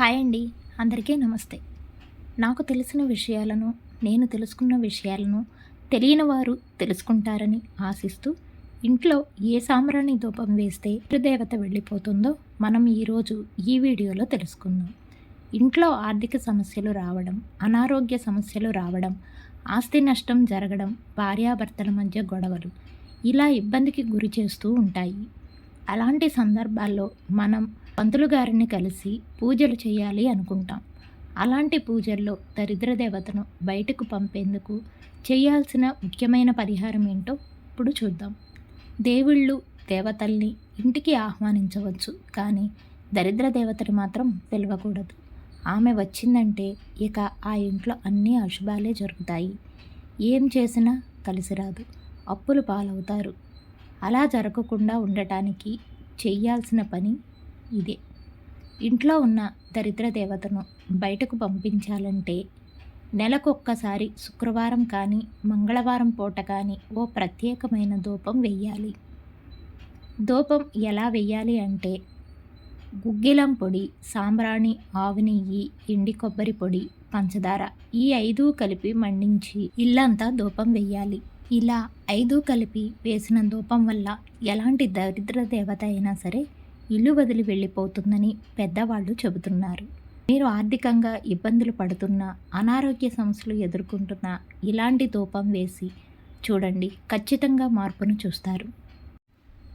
Hi అండి. అందరికీ నమస్తే. నాకు తెలిసిన విషయాలను నేను తెలుసుకున్న విషయాలను తెలియని వారు తెలుసుకుంటారని ఆశిస్తూ ఇంట్లో ఏ సాంబ్రాణి ధూపం వేస్తే దేవత వెళ్ళిపోతుందో మనం ఈరోజు ఈ వీడియోలో తెలుసుకుందాం. ఇంట్లో ఆర్థిక సమస్యలు రావడం అనారోగ్య సమస్యలు రావడం ఆస్తి నష్టం జరగడం భార్యాభర్తల మధ్య గొడవలు ఇలా ఇబ్బందికి గురి చేస్తూ ఉంటాయి. అలాంటి సందర్భాల్లో మనం పంతులు గారిని కలిసి పూజలు చేయాలి అనుకుంటాం. అలాంటి పూజల్లో దరిద్ర దేవతను బయటకు పంపేందుకు చేయాల్సిన ముఖ్యమైన పరిహారం ఏంటో ఇప్పుడు చూద్దాం. దేవుళ్ళు దేవతల్ని ఇంటికి ఆహ్వానించవచ్చు కానీ దరిద్ర దేవతని మాత్రం పిలవకూడదు. ఆమె వచ్చిందంటే ఇక ఆ ఇంట్లో అన్ని అశుభాలే జరుగుతాయి. ఏం చేసినా కలిసి రాదు అప్పులు పాలవుతారు. అలా జరగకుండా ఉండటానికి చేయాల్సిన పని ఇదే. ఇంట్లో ఉన్న దరిద్ర దేవతను బయటకు పంపించాలంటే నెలకొక్కసారి శుక్రవారం కానీ మంగళవారం పూట కానీ ఓ ప్రత్యేకమైన ధూపం వెయ్యాలి. ధూపం ఎలా వెయ్యాలి అంటే గుగ్గిలం పొడి సాంబ్రాణి ఆవు నెయ్యి ఎండి కొబ్బరి పొడి పంచదార ఈ ఐదు కలిపి మండించి ఇల్లంతా ధూపం వెయ్యాలి. ఇలా ఐదు కలిపి వేసిన ధూపం వల్ల ఎలాంటి దరిద్ర దేవత అయినా సరే ఇల్లు వదిలి వెళ్ళిపోతుందని పెద్దవాళ్ళు చెబుతున్నారు. మీరు ఆర్థికంగా ఇబ్బందులు పడుతున్న అనారోగ్య సమస్యలు ఎదుర్కొంటున్న ఇలాంటి తూపం వేసి చూడండి ఖచ్చితంగా మార్పును చూస్తారు.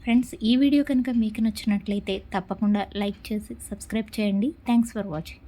ఫ్రెండ్స్ ఈ వీడియో కనుక మీకు నచ్చినట్లయితే తప్పకుండా లైక్ చేసి సబ్స్క్రైబ్ చేయండి. Thanks for watching.